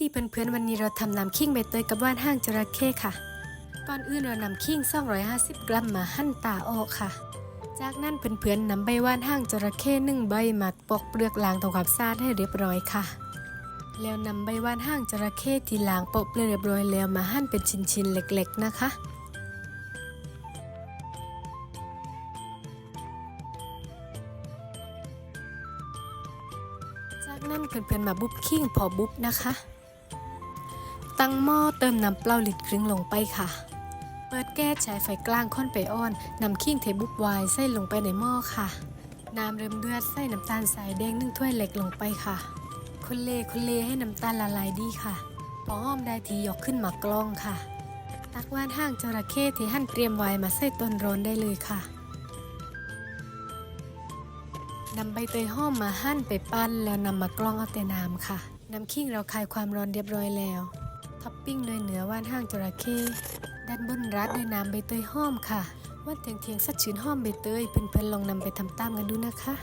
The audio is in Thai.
ดีเพื่อนๆวันนี้เราทำน้ำขิงใบเตยกับว่านห้างจระเข้ค่ะ ก่อนอื่นเรานำขิง250 กรัมมาหั่นตาออกค่ะ จากนั้นเพื่อนๆนำใบว่านห้างจระเข้หนึ่งใบมาปอกเปลือกล้างทำความสะอาดให้เรียบร้อยค่ะ แล้วนำใบว่านห้างจระเข้ที่ล้างปอกเปลือกเรียบร้อยแล้วมาหั่นเป็นชิ้นๆเล็ก ๆนะคะจากนั้นเพื่อนๆมาบุบขิงพอบุบนะคะ ตั้งหม้อเติมน้ำเปล่าลิตรครึ่งลงไปค่ะ เปิดแก๊สใช้ไฟกลางค่อนไปอ่อนนำขิงเทบุบไวน์ใส่ลงไปในหม้อค่ะ น้ำเริ่มเดือดใส่น้ำตาลสายแดงนึ่งถ้วยเล็กลงไปค่ะ คนเลคนเลให้น้ำตาลละลายดีค่ะพอหอมได้ทียกขึ้นมากล้องค่ะ ตักว่านห้างจระเข้ที่หั่นเตรียมไว้มาใส่ต้นร้อนได้เลยค่ะนำใบเตยหอมมาหั่นไปปั้นแล้วนำมากล้องเอาแต่น้ำค่ะ น้ำขิงเราคลายความร้อนเรียบร้อยแล้ว ท็อปปิ้งด้วยเนื้อว่านห้างจระเข้ด้านบนรัดด้วยน้ำใบเตยหอมค่ะ ว่าเทียงเทียงสัดชื้นหอมใบเตยเพื่อนๆลองนำไปทำตามกันดูนะคะ